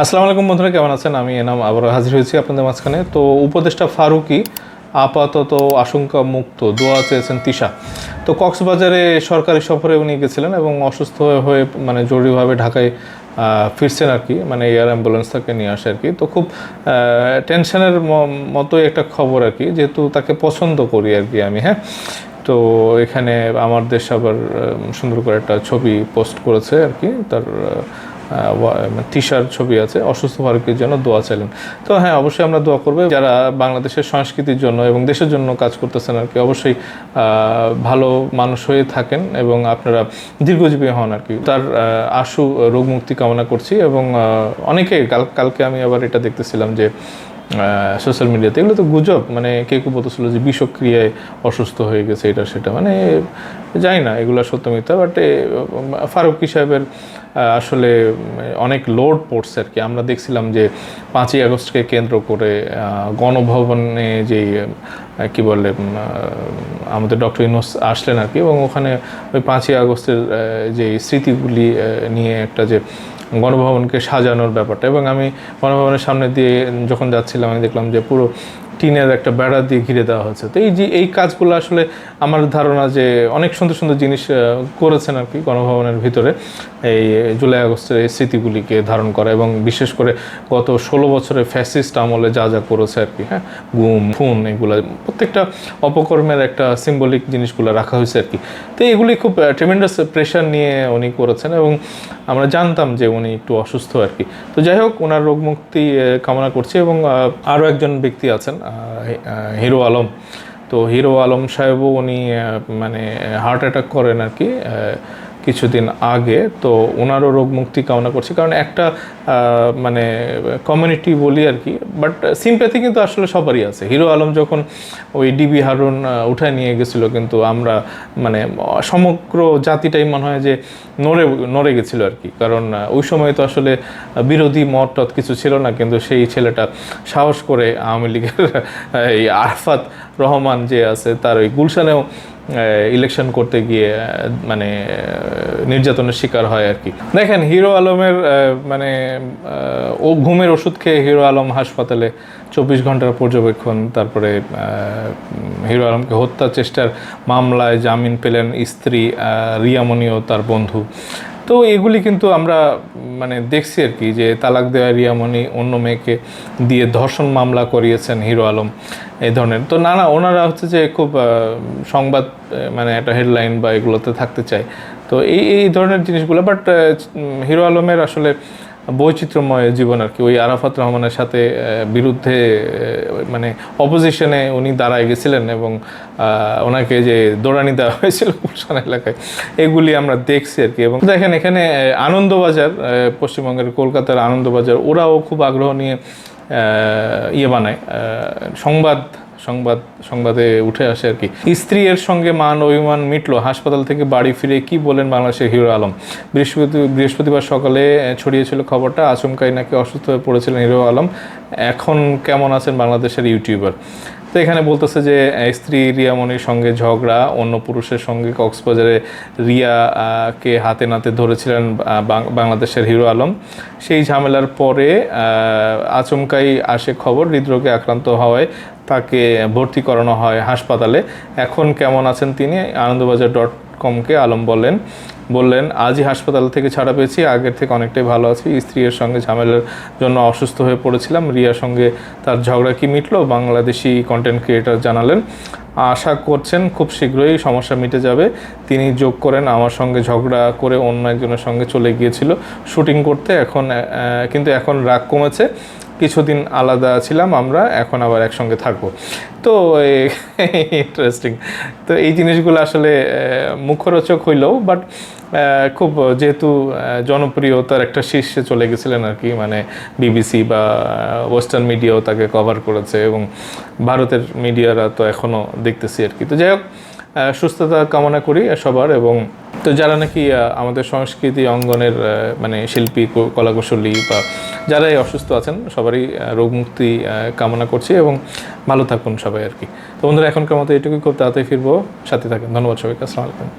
আসসালামু আলাইকুম বন্ধুরা, কেমন আছেন? আমি এনাম আবার হাজির হয়েছি আপনাদের মাঝখানে। তো উপদেষ্টা ফারুকি আপাতত আশঙ্কা মুক্ত দোয়া চেয়েছেন তিশা। তো কক্সবাজারে সরকারি সফরে উনি গেছিলেন এবং অসুস্থ হয়ে মানে জরুরিভাবে ঢাকায় ফিরছেন আর কি মানে এয়ার অ্যাম্বুলেন্স তাকে নিয়ে আসে আর কি। তো খুব টেনশনের মতোই একটা খবর আর কি, যেহেতু তাকে পছন্দ করি আর কি আমি হ্যাঁ? তো এখানে আমার দেশ আবার সুন্দর করে একটা ছবি পোস্ট করেছে আর কি, তার টিশার ছবি আছে। অসুস্থ ফারুকের জন্য দোয়া চাইলেন। তো হ্যাঁ অবশ্যই আমরা দোয়া করব। যারা বাংলাদেশের সংস্কৃতির জন্য এবং দেশের জন্য কাজ করতেছেন আর কি, অবশ্যই ভালো মানুষ হয়ে থাকেন এবং আপনারা দীর্ঘজীবী হন আর কি। তার আশু রোগ মুক্তি কামনা করছি এবং অনেকে কালকে আমি আবার এটা দেখতেছিলাম যে সোশ্যাল মিডিয়াতে এগুলো তো গুজব মানে কেউ কেউ বলতেছিল যে বিষক্রিয়ায় অসুস্থ হয়ে গেছে, এটা সেটা মানে জানি না, এগুলো সত্য মিথ্যা বাট ফারুকি সাহেবের আসলে অনেক লোড পড়ছে আর কি। আমরা দেখছিলাম যে পাঁচই আগস্টকে কেন্দ্র করে গণভবনে যে কি বলে আমাদের ডক্টর ইনোস আসলেন আর কি, এবং ওখানে ওই পাঁচই আগস্টের যে স্মৃতিগুলি নিয়ে একটা যে গণভবনকে সাজানোর ব্যাপারটা। এবং আমি গণভবনের সামনে দিয়ে যখন যাচ্ছিলাম আমি দেখলাম যে পুরো টিনের একটা বেড়া দিয়ে ঘিরে দেওয়া হয়েছে। তো এই যে এই কাজগুলো আসলে আমার ধারণা যে অনেক সুন্দর সুন্দর জিনিস করেছেন আর কি গণভবনের ভিতরে। এই জুলাই আগস্টের এই স্মৃতিগুলিকে ধারণ করা এবং বিশেষ করে গত ষোলো বছরের ফ্যাসিস্ট আমলে যা যা করেছে আর কি হ্যাঁ? গুম, খুন এগুলো, প্রত্যেকটা অপকর্মের একটা সিম্বলিক জিনিসগুলো রাখা হয়েছে আর কি। তো এগুলি খুব ট্রেমেন্ডাস প্রেশার নিয়ে উনি করেছেন এবং আমরা জানতাম যে উনি একটু অসুস্থ আর কি। তো যাই হোক ওনার রোগ মুক্তি কামনা করছি এবং আরও একজন ব্যক্তি আছেন হিরো আলম। তো হিরো আলম সাহেবও উনি মানে হার্ট অ্যাটাক করেন আর কি। কিছুদিন আগে, তো ওনারও রোগ মুক্তি কামনা করছি। কারণ একটা মানে কমিউনিটি বলি আর কি বাট সিম্প্যাথি কিন্তু আসলে সবারই আছে। হিরো আলম যখন ওই ডিবি হারুন উঠায় নিয়ে গেছিল, কিন্তু আমরা মানে সমগ্র জাতিটাই মনে হয় যে নড়ে নড়ে গেছিল আর কি। কারণ ওই সময় তো আসলে বিরোধী মত টত কিছু ছিল না, কিন্তু সেই ছেলেটা সাহস করে আওয়ামী লীগের, এই আরফাত রহমান যে আছে, তার ওই গুলশানেও ইলেকশন করতে গিয়ে মানে নির্যাতনের শিকার হয় আর কি। দেখেন হিরো আলমের মানে ও ঘুমের ওষুধ খেয়ে হিরো আলম হাসপাতালে চব্বিশ ঘণ্টার পর্যবেক্ষণ তারপরে হিরো আলমকে হত্যা চেষ্টার মামলায় জামিন পেলেন স্ত্রী আহ, রিয়ামণি ও তার বন্ধু। তো এগুলি কিন্তু আমরা মানে দেখছি আর কি যে তালাক দেওয়া রিয়ামণি অন্য মেয়েকে দিয়ে ধর্ষণ মামলা করিয়েছেন হিরো আলম, এই ধরনের। তো না না, ওনারা হচ্ছে যে খুব সংবাদ মানে একটা হেডলাইন বা এগুলোতে থাকতে চায়। তো এই এই ধরনের জিনিসগুলো, বাট হিরো আলমের আসলে বৈচিত্র্যময় জীবন আর কি। ওই আরাফাত রহমানের সাথে বিরুদ্ধে মানে অপোজিশনে উনি দাঁড়ায় গেছিলেন এবং ওনাকে যে দৌড়ানি দেওয়া হয়েছিল গুলশান এলাকায়, এগুলি আমরা দেখছি আর কি। এবং দেখেন এখানে আনন্দবাজার পশ্চিমবঙ্গের কলকাতার আনন্দবাজার, ওরাও খুব আগ্রহ নিয়ে ইয়ে বানায় সংবাদ সংবাদ, সংবাদে উঠে আসে আর কি। স্ত্রীর সঙ্গে মান অভিমান মিটলো, হাসপাতাল থেকে বাড়ি ফিরে কি বলেন বাংলাদেশের হিরো আলম? বৃহস্পতি, বৃহস্পতিবার সকালে ছড়িয়েছিল খবরটা, আচমকাই নাকি অসুস্থ হয়ে পড়েছিলেন হিরো আলম। এখন কেমন আছেন বাংলাদেশের ইউটিউবার? তো এখানে বলতেছে যে, স্ত্রী রিয়ামণির সঙ্গে ঝগড়া, অন্য পুরুষের সঙ্গে কক্সবাজারে রিয়া কে হাতে নাতে ধরেছিলেন বাংলাদেশের হিরো আলম। সেই ঝামেলার পরে আচমকাই আসে খবর, হৃদরোগে আক্রান্ত হওয়ায়। তাকে ভর্তি করানো হয় হাসপাতালে। এখন কেমন আছেন তিনি? আনন্দবাজার ডট কমকে আলম বললেন বললেন, আজই হাসপাতাল থেকে ছাড়া পেয়েছি, আগের থেকে অনেকটাই ভালো আছি। স্ত্রীর সঙ্গে ঝামেলার জন্য অসুস্থ হয়ে পড়েছিলাম। রিয়ার সঙ্গে তার ঝগড়া কি মিটলো? বাংলাদেশি কন্টেন্ট ক্রিয়েটার জানালেন, আশা করছেন খুব শীঘ্রই সমস্যা মিটে যাবে। তিনি যোগ করেন, আমার সঙ্গে ঝগড়া করে অন্য একজনের সঙ্গে চলে গিয়েছিল। শুটিং করতে এখন কিন্তু এখন রাগ কমেছে। কিছুদিন আলাদা ছিলাম আমরা, এখন আবার একসঙ্গে থাকব। তো ইন্টারেস্টিং তো এই জিনিসগুলো আসলে মুখরোচক হইলেও বাট খুব যেহেতু জনপ্রিয়তার একটা শীর্ষে চলে গেছিলেন আর কি মানে বিবিসি বা ওয়েস্টার্ন মিডিয়াও তাকে কভার করেছে এবং ভারতের মিডিয়ারা তো এখনও দেখতেছি আর কি। তো যাই হোক সুস্থতা কামনা করি সবার এবং, তো যারা নাকি আমাদের সংস্কৃতি অঙ্গনের মানে শিল্পী, কলাকুশলী বা যারাই অসুস্থ আছেন, সবারই রোগমুক্তি রোগ মুক্তি কামনা করছি এবং ভালো থাকুন সবাই আর কি। তো বন্ধুরা, এখনকার মতো এটুকুই। খুব তাড়াতাড়ি ফিরবো। সাথে থাকেন। ধন্যবাদ সবাইকে। আসসালামু আলাইকুম।